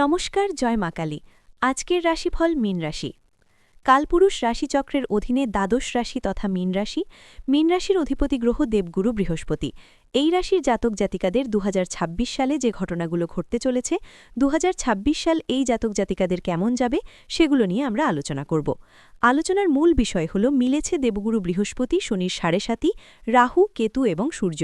নমস্কার, জয় মা কালী। আজকের রাশিফল মীন রাশি। কালপুরুষ রাশিচক্রের অধীনে দ্বাদশ রাশি তথা মীন রাশি। মীন রাশির অধিপতি গ্রহ দেবগুরু বৃহস্পতি। এই রাশির জাতক জাতিকাদের দু হাজার ছাব্বিশ সালে যে ঘটনাগুলো ঘটতে চলেছে দু হাজার ছাব্বিশ সাল এই জাতক জাতিকাদের কেমন যাবে, সেগুলো নিয়ে আমরা আলোচনা করব। আলোচনার মূল বিষয় হল, মিলেছে দেবগুরু বৃহস্পতি, শনির সাড়ে সাতি, রাহু, কেতু এবং সূর্য।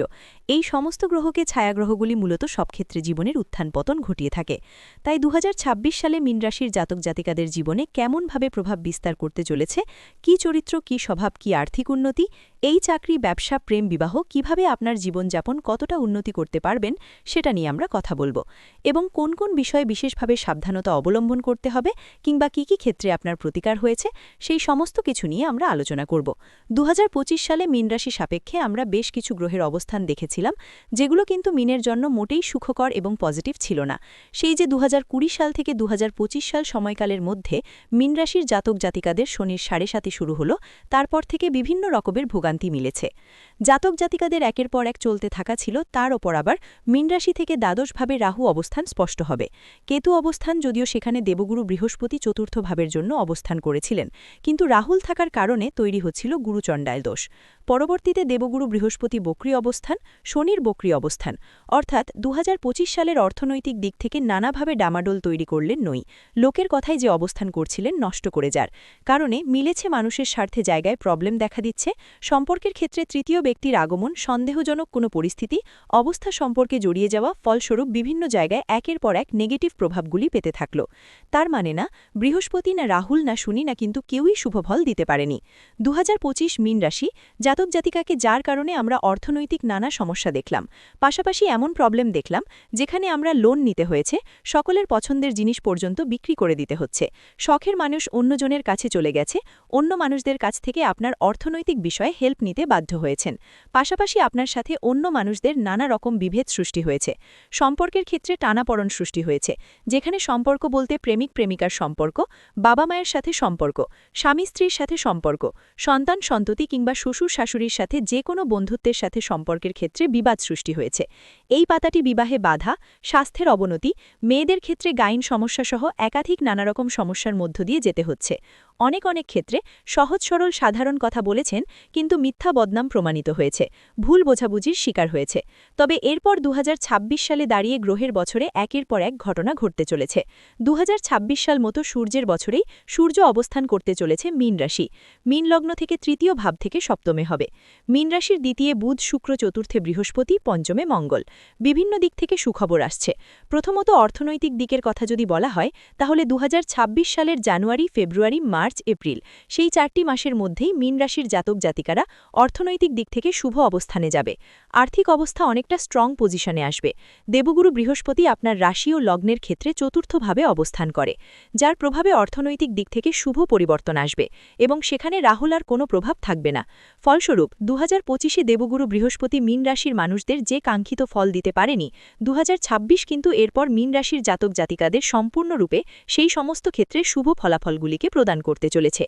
এই সমস্ত গ্রহকে ছায়াগ্রহগুলি মূলত সব ক্ষেত্রে জীবনের উত্থান পতন ঘটিয়ে থাকে। তাই দু হাজার ছাব্বিশ সালে মীন রাশির জাতক জাতিকাদের জীবনে কেমনভাবে প্রভাব বিস্তার করতে চলেছে, কি চরিত্র, কি স্বভাব, কি আর্থিক উন্নতি, এই চাকরি, ব্যবসা, প্রেম, বিবাহ কীভাবে আপনার জীবনযাপন কতটা উন্নতি করতে পারবেন সেটা নিয়ে আমরা কথা বলব। এবং কোন কোন বিষয়ে বিশেষভাবে সাবধানতা অবলম্বন করতে হবে কিংবা কি কি ক্ষেত্রে আপনার প্রতিকার হয়েছে সেই সমস্ত কিছু নিয়ে আমরা আলোচনা করব। দু হাজার পঁচিশ সালে মিনরাশি সাপেক্ষে আমরা বেশ কিছু গ্রহের অবস্থান দেখেছিলাম, যেগুলো কিন্তু মিনের জন্য মোটেই সুখকর এবং পজিটিভ ছিল না। সেই যে দু হাজার কুড়ি সাল থেকে দু হাজার পঁচিশ সাল সময়কালের মধ্যে মিনরাশির জাতক জাতিকাদের শনির সাড়ে সাথে শুরু হলো, তারপর থেকে বিভিন্ন রকমের ভোগান্তি মিলেছে। জাতক জাতিকাদের একের পর এক চলতে থাকা ছিল, তার ওপর আবার মিনরাশি থেকে দ্বাদশভাবে রাহু অবস্থান স্পষ্ট হবে। কেতু অবস্থান যদিও সেখানে দেবগুরু বৃহস্পতি চতুর্থ ভাবের জন্য অবস্থান করেছিলেন কিন্তু রাহুল থাকার কারণে তৈরি হচ্ছিল গুরুচণ্ডায় দোষ। পরবর্তীতে দেবগুরু বৃহস্পতি বক্রী অবস্থান, শনির বক্রী অবস্থান। অর্থাৎ দু হাজার পঁচিশ সালের অর্থনৈতিক দিক থেকে নানাভাবে ডামাডোল তৈরি করলেন নই। লোকের কথায় যে অবস্থান করছিলেন নষ্ট করে যার। কারণে মিলেছে মানুষের স্বার্থে জায়গায় প্রবলেম দেখা দিচ্ছে। সম্পর্কের ক্ষেত্রে তৃতীয় ব্যক্তির আগমন সন্দেহজনক কোনো পরিস্থিতি, অবস্থা সম্পর্কে জড়িয়ে যাওয়া ফলস্বরূপ বিভিন্ন জায়গায় একের পর এক নেগেটিভ প্রভাবগুলি পেতে থাকল। তার মানে না, বৃহস্পতি না রাহুল না শুনি না কিন্তু কেউই শুভফল দিতে পারেনি। দু হাজার পঁচিশ মিন রাশি জাতক জাতিকাকে যার কারণে আমরা অর্থনৈতিক নানা সমস্যা দেখলাম। পাশাপাশি এমন প্রবলেম দেখলাম যেখানে আমরা লোন নিতে হয়েছে, সকলের পছন্দের জিনিস পর্যন্ত বিক্রি করে দিতে হচ্ছে। শখের মানুষ অন্যজনের কাছে চলে গেছে, অন্য মানুষদের কাছ থেকে আপনার অর্থনৈতিক বিষয়ে হেল্প নিতে বাধ্য হয়েছেন। পাশাপাশি আপনার সাথে অন্য মানুষদের নানা রকম বিভেদ সৃষ্টি হয়েছে। সম্পর্কের ক্ষেত্রে টানাপড়ন সৃষ্টি হয়েছে, যেখানে সম্পর্ক বলতে প্রেমিক প্রেমিকার সম্পর্ক বাবা মায়ের সাথে সম্পর্ক স্বামী স্ত্রীর সাথে সম্পর্ক, সন্তান সন্ততি কিংবা শ্বশুর শাশুড়ির সাথে যে কোনো বন্ধুত্বের সাথে সম্পর্কের ক্ষেত্রে বিবাদ সৃষ্টি হয়েছে। এই পাতাটি বিবাহে বাধা, স্বাস্থ্যের অবনতি, মেয়েদের ক্ষেত্রে গাইন সমস্যাসহ একাধিক নানারকম সমস্যার মধ্য দিয়ে যেতে হচ্ছে। অনেক অনেক ক্ষেত্রে সহজ সরল সাধারণ কথা বলেছেন, কিন্তু মিথ্যা বদনাম প্রমাণিত হয়েছে, ভুল বোঝাবুঝির শিকার হয়েছে। তবে এরপর দু হাজার ছাব্বিশ সালে দাঁড়িয়ে গ্রহের বছরে একের পর এক ঘটনা ঘটতে চলেছে। দু হাজার ছাব্বিশ সাল মতো সূর্যের বছরেই সূর্য অবস্থান করতে চলেছে মীন রাশি। মীন লগ্ন থেকে তৃতীয় ভাব থেকে সপ্তমে হবে। মীন রাশির দ্বিতীয় বুধ, শুক্র, চতুর্থে বৃহস্পতি, পঞ্চমে মঙ্গল। বিভিন্ন দিক থেকে সুখবর আসছে। প্রথমত অর্থনৈতিক দিকের কথা যদি বলা হয়, তাহলে দুহাজার ছাব্বিশ সালের জানুয়ারি, ফেব্রুয়ারি, মার্চ, এপ্রিল, সেই চারটি মাসের মধ্যেই মীন রাশির জাতক জাতিকারা অর্থনৈতিক দিক থেকে শুভ অবস্থানে যাবে। আর্থিক অবস্থা অনেকটা স্ট্রং পজিশনে আসবে। দেবগুরু বৃহস্পতি আপনার রাশি ও লগ্নের ক্ষেত্রে চতুর্থভাবে অবস্থান করে, যার প্রভাবে অর্থনৈতিক দিক থেকে শুভ পরিবর্তন আসবে এবং সেখানে রাহুল আর কোনো প্রভাব থাকবে না। ফলস্বরূপ দু হাজার দেবগুরু বৃহস্পতি মীন রাশির মানুষদের যে কাঙ্ক্ষিত ফল দিতে পারেনি দু হাজার ছাব্বিশ কিন্তু এরপর মীন রাশির জাতক জাতিকাদের সম্পূর্ণরূপে সেই সমস্ত ক্ষেত্রে শুভ ফলাফলগুলিকে প্রদান করতে চলেছে।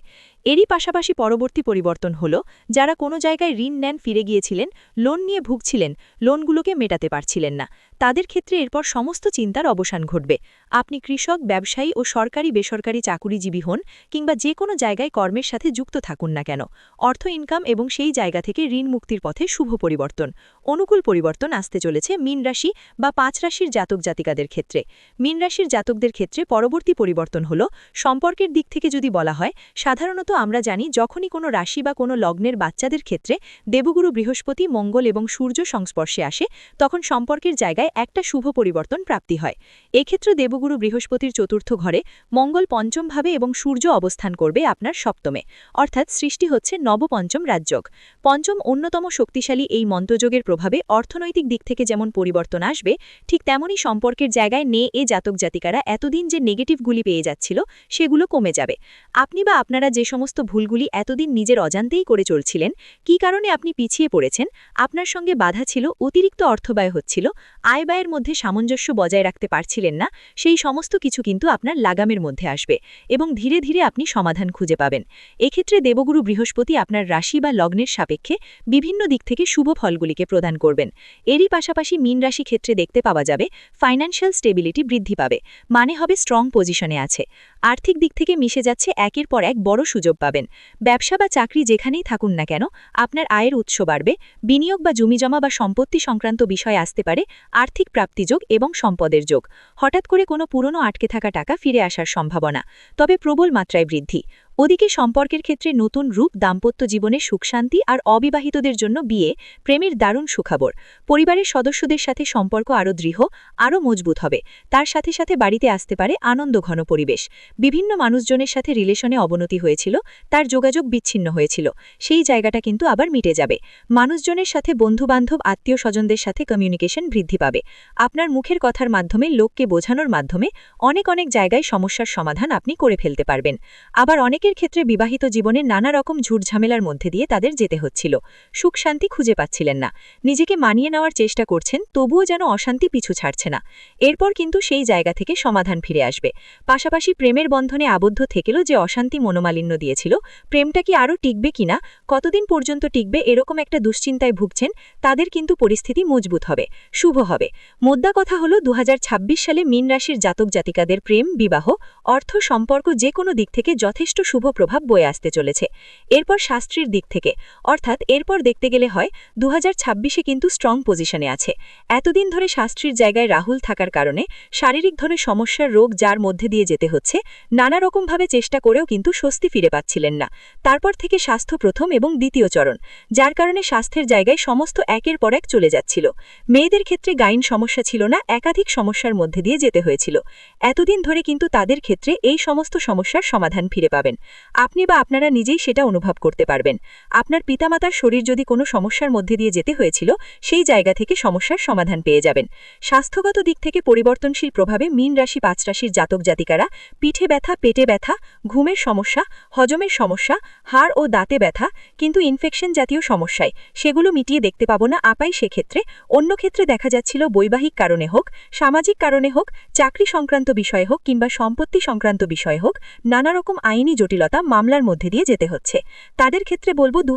এরই পাশাপাশি পরবর্তী পরিবর্তন হল, যারা কোনো জায়গায় ঋণ নেন, ফিরে গিয়েছিলেন, লোন নিয়ে ভুগছিলেন, লোনগুলোকে মেটাতে পারছিলেন না। তাদের ক্ষেত্রে এরপর সমস্ত চিন্তার অবসান ঘটবে। আপনি কৃষক, ব্যবসায়ী ও সরকারি, বেসরকারি চাকুরিজীবী হন কিংবা যে কোনো জায়গায় কর্মের সাথে যুক্ত থাকুন না কেন। অর্থ ইনকাম এবং সেই জায়গা থেকে ঋণ মুক্তির পথে শুভ পরিবর্তন। অনুকূল পরিবর্তন আসতে চলেছে মিন রাশি বা পাঁচ রাশির জাতক জাতিকাদের ক্ষেত্রে। মিন রাশির জাতকদের ক্ষেত্রে পরবর্তী পরিবর্তন হল, সম্পর্কের দিক থেকে যদি বলা হয়, সাধারণত আমরা জানি যখনই কোনো রাশি বা কোনো লগ্নের বাচ্চাদের ক্ষেত্রে দেবগুরু বৃহস্পতি, মঙ্গল এবং সূর্য সংস্পর্শে আসে, তখন সম্পর্কের জায়গায় একটা শুভ পরিবর্তন প্রাপ্তি হয়। এক্ষেত্রে দেবগুরু বৃহস্পতির চতুর্থ ঘরে মঙ্গল পঞ্চমভাবে এবং সূর্য অবস্থান করবে আপনার সপ্তমে, অর্থাৎ সৃষ্টি হচ্ছে নবপঞ্চম রাজযোগ। পঞ্চম অন্যতম শক্তিশালী এই মন্ত্রযোগের প্রভাবে অর্থনৈতিক দিক থেকে যেমন পরিবর্তন আসবে, ঠিক তেমনই সম্পর্কের জায়গায় নে এ জাতক জাতিকারা এতদিন যে নেগেটিভগুলি পেয়ে যাচ্ছিল, সেগুলো কমে যাবে। আপনি বা আপনারা যে সমস্ত সমস্ত ভুলগুলি এতদিন নিজের অজান্তেই করে চলছিলেন, কি কারণে আপনি পিছিয়ে পড়েছেন? আপনার সঙ্গে বাধা ছিল, অতিরিক্ত অর্থব্যয় হচ্ছিল, আয় ব্যয়ের মধ্যে সামঞ্জস্য বজায় রাখতে পারছিলেন না, সেই সমস্ত কিছু কিন্তু আপনার লাগামের মধ্যে আসবে এবং ধীরে ধীরে আপনি সমাধান খুঁজে পাবেন। এক্ষেত্রে দেবগুরু বৃহস্পতি আপনার রাশি বা লগ্নের সাপেক্ষে বিভিন্ন দিক থেকে শুভ ফলগুলিকে প্রদান করবেন। এরই পাশাপাশি মীন রাশি ক্ষেত্রে দেখতে পাওয়া যাবে ফাইন্যান্সিয়াল স্টেবিলিটি বৃদ্ধি পাবে মানে হবে স্ট্রং পজিশনে আছে। আর্থিক দিক থেকে মিশে যাচ্ছে, একের পর এক বড় সুযোগ পাবেন। ব্যবসা বা চাকরি যেখানেই থাকুন না কেন, আপনার আয়ের উৎস বাড়বে, বিনিয়োগ বা জমিজমা বা সম্পত্তি সংক্রান্ত বিষয় আসতে পারে, আর্থিক প্রাপ্তিযোগ এবং সম্পদের যোগ। হঠাৎ করে কোনো পুরনো আটকে থাকা টাকা ফিরে আসার সম্ভাবনা, তবে প্রবল মাত্রায় বৃদ্ধি। ওদিকে সম্পর্কের ক্ষেত্রে নতুন রূপ, দাম্পত্য জীবনে সুখশান্তি আর অবিবাহিতদের জন্য বিয়ে, প্রেমের দারুণ সুখবর। পরিবারের সদস্যদের সাথে সম্পর্ক আরও দৃঢ়, আরও মজবুত হবে। তার সাথে সাথে বাড়িতে আসতে পারে আনন্দ ঘন পরিবেশ। বিভিন্ন মানুষজনের সাথে রিলেশনে অবনতি হয়েছিল, তার যোগাযোগ বিচ্ছিন্ন হয়েছিল। সেই জায়গাটা কিন্তু আবার মিটে যাবে। মানুষজনের সাথে বন্ধুবান্ধব আত্মীয় স্বজনদের সাথে কমিউনিকেশন বৃদ্ধি পাবে। আপনার মুখের কথার মাধ্যমে, লোককে বোঝানোর মাধ্যমে অনেক অনেক জায়গায় সমস্যার সমাধান আপনি করে ফেলতে পারবেন। আবার অনেকের ক্ষেত্রে বিবাহিত জীবনে নানা রকম ঝুটঝামেলার মধ্যে দিয়ে তাদের যেতে হচ্ছিল। সুখ শান্তি খুঁজে পাচ্ছিলেন না। নিজেকে মানিয়ে নেওয়ার চেষ্টা করছেন, তবুও যেন অশান্তি পিছু ছাড়ছে না। এরপর কিন্তু সেই জায়গা থেকে সমাধান ফিরে আসবে। পাশাপাশি প্রেমের বন্ধনে আবদ্ধ থেকেও যে অশান্তি মনোমালিন্য দিয়েছিল, প্রেমটা কি আরও টিকবে কিনা কতদিন পর্যন্ত টিকবে এরকম একটা দুশ্চিন্তায় ভুগছেন, তাদের কিন্তু পরিস্থিতি মজবুত হবে, শুভ হবে। মোদ্দা কথা হলো দু হাজার ছাব্বিশ সালে মীন রাশির জাতক জাতিকাদের প্রেম, বিবাহ, অর্থ সম্পর্ক যে কোনো দিক থেকে যথেষ্ট শুভ প্রভাব বয়ে আসতে চলেছে। এরপর শাস্ত্রীর দিক থেকে, অর্থাৎ এরপর দেখতে গেলে হয় দু হাজার কিন্তু স্ট্রং পজিশনে আছে। এতদিন ধরে শাস্ত্রীর জায়গায় রাহুল থাকার কারণে শারীরিক ধরে সমস্যার রোগ যার মধ্যে দিয়ে যেতে হচ্ছে নানা রকমভাবে চেষ্টা করেও কিন্তু স্বস্তি ফিরে পাচ্ছিলেন না। তারপর থেকে স্বাস্থ্য প্রথম এবং দ্বিতীয় চরণ, যার কারণে স্বাস্থ্যের জায়গায় সমস্ত একের পর এক চলে যাচ্ছিল। মেয়েদের ক্ষেত্রে গাইন সমস্যা ছিল না, একাধিক সমস্যার মধ্যে দিয়ে যেতে হয়েছিল। এতদিন ধরে কিন্তু তাদের ক্ষেত্রে এই সমস্ত সমস্যার সমাধান ফিরে পাবেন। আপনি বা আপনারা নিজেই সেটা অনুভব করতে পারবেন। আপনার পিতামাতার শরীর যদি কোনো সমস্যার মধ্যে দিয়ে যেতে হয়েছিল, সেই জায়গা থেকে সমস্যার সমাধান পেয়ে যাবেন। স্বাস্থ্যগত দিক থেকে পরিবর্তনশীল প্রভাবে মীন রাশি, পাঁচ রাশির জাতক জাতিকারা পিঠে ব্যথা, পেটে ব্যথা, ঘুমের সমস্যা, হজমের সমস্যা, হাড় ও দাঁতে ব্যথা কিন্তু ইনফেকশন জাতীয় সমস্যায়। সেগুলো মিটিয়ে দেখতে পাবো না আপাই সেক্ষেত্রে। অন্য ক্ষেত্রে দেখা যাচ্ছিল বৈবাহিক কারণে হোক, সামাজিক কারণে হোক, চাকরি সংক্রান্ত বিষয় হোক কিংবা সম্পত্তি সংক্রান্ত বিষয় হোক, নানা রকম আইনি জটিলতা মামলার মধ্যে দিয়ে যেতে হচ্ছে। তাদের ক্ষেত্রে বলব দু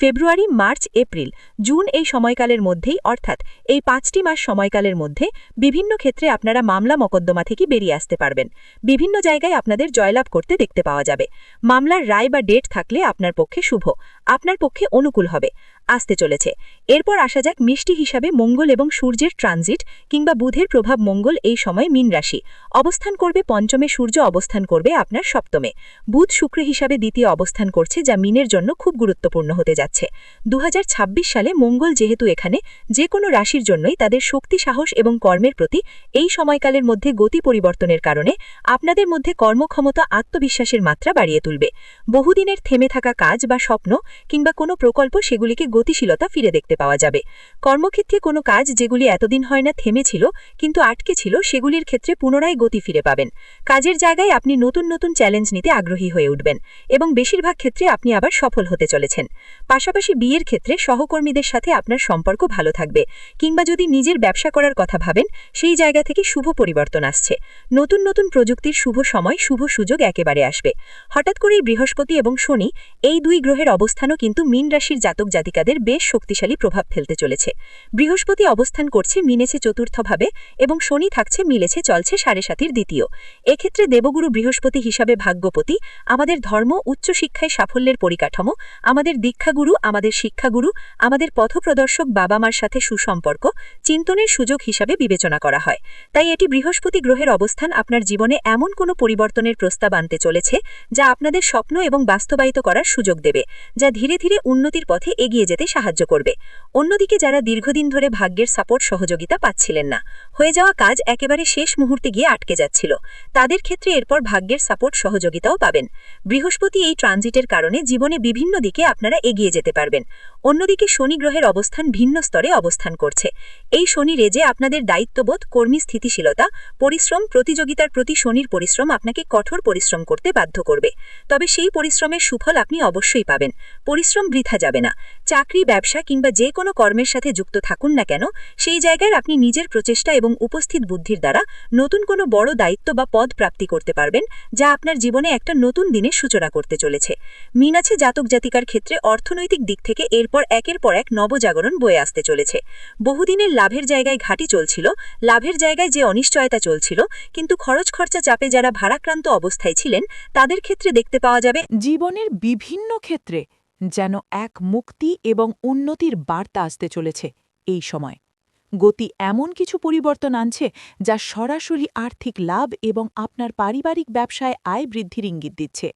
ফেব্রুয়ারি, মার্চ, এপ্রিল, জুন এই সময়কালের মধ্যেই, অর্থাৎ এই পাঁচটি মাস সময়কালের মধ্যে বিভিন্ন ক্ষেত্রে আপনারা মামলা মকদ্দমা থেকে বেরিয়ে আসতে পারবেন। বিভিন্ন জায়গায় আপনাদের জয়লাভ করতে দেখতে পাওয়া যাবে। মামলার রায় বা ডেট থাকলে আপনার পক্ষে শুভ। আপনার পক্ষে অনুকূল হবে। আসতে চলেছে। এরপর আসা যাক মিষ্টি হিসাবে মঙ্গল এবং সূর্যের ট্রানজিট কিংবা বুধের প্রভাব মঙ্গল এই সময় মিন রাশি। অবস্থান করবে পঞ্চমে, সূর্য অবস্থান করবে আপনার সপ্তমে। বুধ শুক্র হিসাবে দ্বিতীয় অবস্থান করছে যা মিনের জন্য খুব গুরুত্বপূর্ণ হতে যাচ্ছে। দু হাজার ছাব্বিশ সালে মঙ্গল যেহেতু এখানে, যে কোনো রাশির জন্যই তাদের শক্তি, সাহস এবং কর্মের প্রতি এই সময়কালের মধ্যে গতি পরিবর্তনের কারণে আপনাদের মধ্যে কর্মক্ষমতা, আত্মবিশ্বাসের মাত্রা বাড়িয়ে তুলবে। বহুদিনের থেমে থাকা কাজ বা স্বপ্ন কিংবা কোনো প্রকল্প সেগুলিকে গতিশীলতা ফিরে দেখতে পাওয়া যাবে। কর্মক্ষেত্রে কোনো কাজ যেগুলি এতদিন হয় না থেমেছিল, কিন্তু আটকে ছিল, সেগুলির ক্ষেত্রে পুনরায় গতি ফিরে পাবেন। কাজের জায়গায় আপনি নতুন নতুন চ্যালেঞ্জ নিতে আগ্রহী হয়ে উঠবেন এবং বেশিরভাগ ক্ষেত্রে আপনি আবার সফল হতে চলেছেন। পাশাপাশি বিয়ের ক্ষেত্রে সহকর্মীদের সাথে আপনার সম্পর্ক ভালো থাকবে কিংবা যদি নিজের ব্যবসা করার কথা ভাবেন, সেই জায়গা থেকে শুভ পরিবর্তন আসছে। নতুন নতুন প্রযুক্তির শুভ সময়, শুভ সুযোগ একেবারে আসবে। হঠাৎ করেই বৃহস্পতি এবং শনি এই দুই গ্রহের অবস্থানও কিন্তু মীন রাশির জাতক জাতিকাদের বেশ শক্তিশালী প্রভাব ফেলতে চলেছে। বৃহস্পতি অবস্থান করছে মিনেছে চতুর্থভাবে এবং শনি থাকছে মিলেছে চলছে সাড়ে সাতির দ্বিতীয়। এক্ষেত্রে দেবগুরু বৃহস্পতি হিসাবে ভাগ্যপতি, আমাদের ধর্ম, উচ্চশিক্ষায় সাফল্যের পরিকাঠামো, আমাদের দীক্ষাগুরু, আমাদের শিক্ষাগুরু, আমাদের পথপ্রদর্শক বাবা মার সাথে সুসম্পর্ক, চিন্তনের সুযোগ হিসাবে বিবেচনা করা হয়। তাই এটি বৃহস্পতি গ্রহের অবস্থান আপনার জীবনে এমন কোনো পরিবর্তনের প্রস্তাব আনতে চলেছে, যা আপনাদের স্বপ্ন এবং বাস্তবায়িত করার সুযোগ দেবে, যা ধীরে ধীরে উন্নতির পথে এগিয়ে যেতে সাহায্য করবে। অন্যদিকে যারা দীর্ঘদিন ধরে ভাগ্যের সাপোর্ট সহযোগিতা পাচ্ছিলেন না, হয়ে যাওয়া কাজ একেবারে শেষ মুহূর্তে গিয়ে আটকে যাচ্ছিল। তাদের ক্ষেত্রে এরপর ভাগ্যের সাপোর্ট সহযোগিতাও পাবেন। বৃহস্পতি এই ট্রানজিটের কারণে জীবনে বিভিন্ন দিকে আপনারা এগিয়ে যেতে পারবেন। অন্যদিকে শনি গ্রহের অবস্থান ভিন্ন স্তরে অবস্থান করছে। এই শনি রেজে আপনাদের দায়িত্ববোধ, কর্মী স্থিতিশীলতা, পরিশ্রম, প্রতিযোগিতার প্রতি শনির পরিশ্রম আপনাকে কঠোর পরিশ্রম করতে বাধ্য করবে। তবে সেই পরিশ্রমের সুফল আপনি অবশ্যই পাবেন। পরিশ্রম বৃথা যাবে না। চাকরি, ব্যবসা কিংবা যে কোনো কর্মের সাথে যুক্ত থাকুন না কেন, সেই জায়গায় আপনি নিজের প্রচেষ্টা এবং উপস্থিত বুদ্ধির দ্বারা নতুন কোনো বড় দায়িত্ব বা পদ প্রাপ্তি করতে পারবেন, যা আপনার জীবনে একটা নতুন দিনের সূচনা করতে চলেছে। মিন আছে জাতক জাতিকার ক্ষেত্রে অর্থনৈতিক দিক থেকে এরপর একের পর এক নবজাগরণ বয়ে আসতে চলেছে। বহুদিনের লাভের জায়গায় ঘাটি চলছিল, লাভের জায়গায় যে অনিশ্চয়তা চলছিল, কিন্তু খরচ খরচা চাপে যারা ভারাক্রান্ত অবস্থায় ছিলেন, তাদের ক্ষেত্রে দেখতে পাওয়া যাবে জীবনের বিভিন্ন ক্ষেত্রে যেন এক মুক্তি এবং উন্নতির বার্তা আসতে চলেছে এই সময়। গতি এমন কিছু পরিবর্তন আনছে যা সরাসরি আর্থিক লাভ এবং আপনার পারিবারিক ব্যবসায় আয় বৃদ্ধির ইঙ্গিত দিচ্ছে।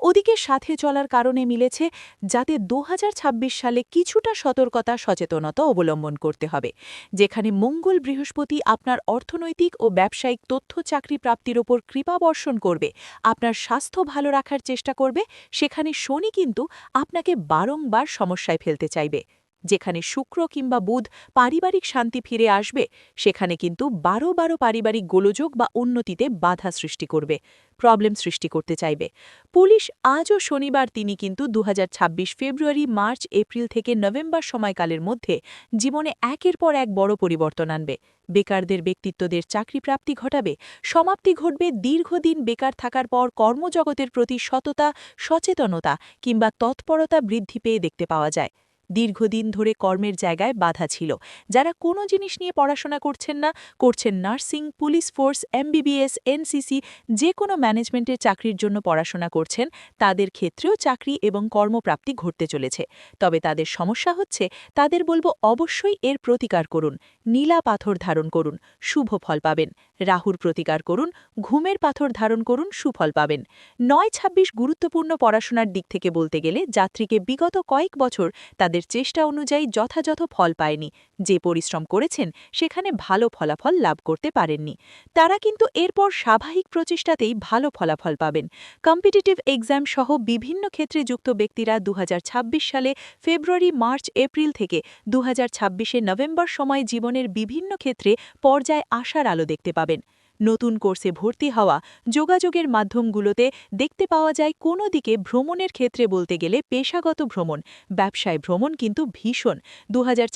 ওদিকে সাথে চলার কারণে মিলেছে যাতে দু হাজার ছাব্বিশ সালে কিছুটা সতর্কতা, সচেতনতা অবলম্বন করতে হবে, যেখানে মঙ্গল বৃহস্পতি আপনার অর্থনৈতিক ও ব্যবসায়িক তথ্য চাকরি প্রাপ্তির ওপর কৃপা বর্ষণ করবে, আপনার স্বাস্থ্য ভালো রাখার চেষ্টা করবে, সেখানে শনি কিন্তু আপনাকে বারংবার সমস্যায় ফেলতে চাইবে। যেখানে শুক্র কিংবা বুধ পারিবারিক শান্তি ফিরে আসবে, সেখানে কিন্তু বারো বারো পারিবারিক গোলযোগ বা উন্নতিতে বাধা সৃষ্টি করবে প্রবলেম সৃষ্টি করতে চাইবে। পুলিশ আজও শনিবার তিনি কিন্তু দু হাজার ছাব্বিশ ফেব্রুয়ারি, মার্চ, এপ্রিল থেকে নভেম্বর সময়কালের মধ্যে জীবনে একের পর এক বড় পরিবর্তন আনবে। বেকারদের ব্যক্তিত্বদের চাকরি প্রাপ্তি ঘটাবে, সমাপ্তি ঘটবে দীর্ঘদিন বেকার থাকার পর কর্মজগতের প্রতি সততা, সচেতনতা কিংবা তৎপরতা বৃদ্ধি পেয়ে দেখতে পাওয়া যায়। দীর্ঘদিন ধরে কর্মের জায়গায় বাধা ছিল। যারা কোনো জিনিস নিয়ে পড়াশোনা করছেন না, করছেন nursing, police force, MBBS, NCC যে কোনো ম্যানেজমেন্টের চাকরির জন্য পড়াশোনা করছেন, তাদের ক্ষেত্রেও চাকরি এবং কর্মপ্রাপ্তি ঘটতে চলেছে। তবে তাদের সমস্যা হচ্ছে, তাদের বলব অবশ্যই এর প্রতিকার করুন। নীলা পাথর ধারণ করুন, শুভ ফল পাবেন। রাহুর প্রতিকার করুন, ঘুমের পাথর ধারণ করুন, সুফল পাবেন। নয় ছাব্বিশ গুরুত্বপূর্ণ পড়াশোনার দিক থেকে বলতে গেলে, যাত্রীকে বিগত কয়েক বছর তাদের চেষ্টা অনুযায়ী যথাযথ ফল পায়নি। যে পরিশ্রম করেছেন, সেখানে ভালো ফলাফল লাভ করতে পারেননি। তারা কিন্তু এরপর স্বাভাবিক প্রচেষ্টাতেই ভালো ফলাফল পাবেন। কম্পিটিটিভ এক্সাম সহ বিভিন্ন ক্ষেত্রে যুক্ত ব্যক্তিরা দু হাজার ছাব্বিশ সালে ফেব্রুয়ারি, মার্চ, এপ্রিল থেকে দু হাজার নভেম্বর সময় জীবনের বিভিন্ন ক্ষেত্রে পর্যায়ে আসার আলো দেখতে পাবেন। নতুন কোর্সে ভর্তি হওয়া যোগাযোগের মাধ্যমগুলোতে দেখতে পাওয়া যায় কোনো দিকে ভ্রমণের ক্ষেত্রে বলতে গেলে পেশাগত ভ্রমণ। ব্যবসায় ভ্রমণ কিন্তু ভীষণ। দু হাজার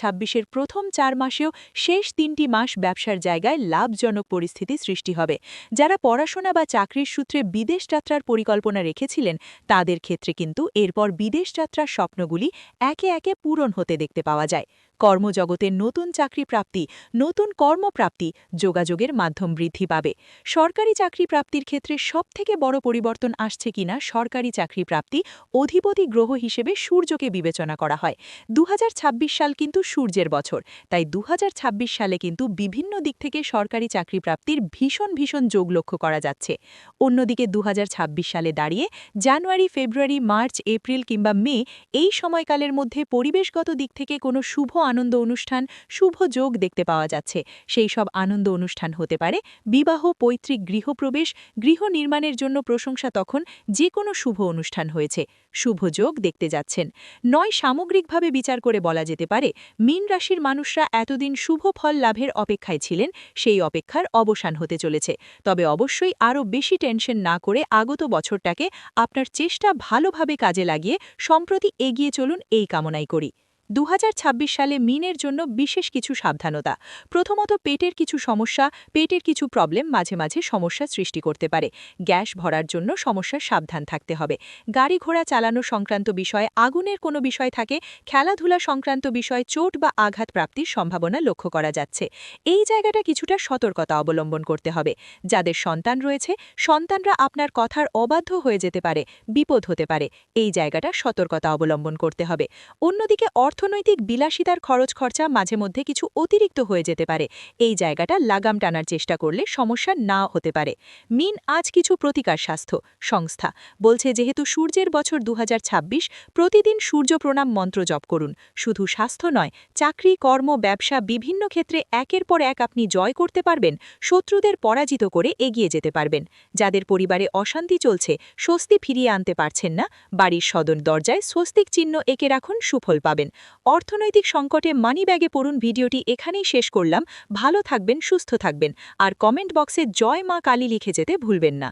প্রথম চার মাসেও শেষ তিনটি মাস ব্যবসার জায়গায় লাভজনক পরিস্থিতি সৃষ্টি হবে। যারা পড়াশোনা বা চাকরির সূত্রে বিদেশ যাত্রার পরিকল্পনা রেখেছিলেন, তাদের ক্ষেত্রে কিন্তু এরপর বিদেশ যাত্রার স্বপ্নগুলি একে একে পূরণ হতে দেখতে পাওয়া যায়। কর্মজগতের নতুন চাকরি প্রাপ্তি, নতুন কর্মপ্রাপ্তি যোগাযোগের মাধ্যম বৃদ্ধি পাবে। সরকারি চাকরি প্রাপ্তির ক্ষেত্রে সবথেকে বড় পরিবর্তন আসছে কিনা সরকারি চাকরি প্রাপ্তি অধিপতি গ্রহ হিসেবে সূর্যকে বিবেচনা করা হয়। দু হাজার ছাব্বিশ সাল কিন্তু সূর্যের বছর, তাই দু হাজার ছাব্বিশ সালে কিন্তু বিভিন্ন দিক থেকে সরকারি চাকরি প্রাপ্তির ভীষণ ভীষণ যোগ লক্ষ্য করা যাচ্ছে। অন্যদিকে দু হাজার ছাব্বিশ সালে দাঁড়িয়ে জানুয়ারি, ফেব্রুয়ারি, মার্চ, এপ্রিল কিংবা মে এই সময়কালের মধ্যে পরিবেশগত দিক থেকে কোনো শুভ আনন্দ অনুষ্ঠান, শুভ যোগ দেখতে পাওয়া যাচ্ছে। সেই সব আনন্দ অনুষ্ঠান হতে পারে বিবাহ, পৈতৃক, গৃহপ্রবেশ, গৃহ নির্মাণের জন্য প্রশংসা তখন যে কোনো শুভ অনুষ্ঠান হয়েছে। শুভ যোগ দেখতে যাচ্ছেন। নয় সামগ্রিকভাবে বিচার করে বলা যেতে পারে, মীন রাশির মানুষরা এতদিন শুভ ফল লাভের অপেক্ষায় ছিলেন, সেই অপেক্ষার অবসান হতে চলেছে। তবে অবশ্যই আরও বেশি টেনশন না করে আগত বছরটাকে আপনার চেষ্টা ভালোভাবে কাজে লাগিয়ে সম্প্রতি এগিয়ে চলুন এই কামনাই করি। দু হাজার ছাব্বিশ সালে মিনের জন্য বিশেষ কিছু সাবধানতা। প্রথমত পেটের কিছু সমস্যা, পেটের কিছু প্রবলেম মাঝে মাঝে সমস্যা সৃষ্টি করতে পারে। গ্যাস ভরার জন্য সমস্যার সাবধান থাকতে হবে। গাড়ি ঘোড়া চালানো সংক্রান্ত বিষয়ে, আগুনের কোনো বিষয় থাকে, খেলাধুলা সংক্রান্ত বিষয়ে, চোট বা আঘাত প্রাপ্তির সম্ভাবনা লক্ষ্য করা যাচ্ছে। এই জায়গাটা কিছুটা সতর্কতা অবলম্বন করতে হবে। যাদের সন্তান রয়েছে, সন্তানরা আপনার কথার অবাধ্য হয়ে যেতে পারে, বিপদ হতে পারে। এই জায়গাটা সতর্কতা অবলম্বন করতে হবে। অন্যদিকে অর্থ অর্থনৈতিক বিলাসিতার খরচ খরচা মাঝে মধ্যে কিছু অতিরিক্ত হয়ে যেতে পারে। এই জায়গাটা লাগাম টানার চেষ্টা করলে সমস্যা না হতে পারে। মিন আজ কিছু প্রতিকার স্বাস্থ্য সংস্থা বলছে, যেহেতু সূর্যের বছর দু হাজার ছাব্বিশ, প্রতিদিন সূর্য প্রণাম মন্ত্র জপ করুন। শুধু স্বাস্থ্য নয়, চাকরি, কর্ম, ব্যবসা, বিভিন্ন ক্ষেত্রে একের পর এক আপনি জয় করতে পারবেন, শত্রুদের পরাজিত করে এগিয়ে যেতে পারবেন। যাদের পরিবারে অশান্তি চলছে, স্বস্তি ফিরিয়ে আনতে পারছেন না, বাড়ির সদন দরজায় স্বস্তিক চিহ্ন এঁকে রাখুন, সুফল পাবেন। অর্থনৈতিক সংকটে মানি ব্যাগে পড়ুন ভিডিওটি এখানেই শেষ করলাম। ভালো থাকবেন, সুস্থ থাকবেন। আর কমেন্ট বক্সে জয় মা কালী লিখে যেতে ভুলবেন না।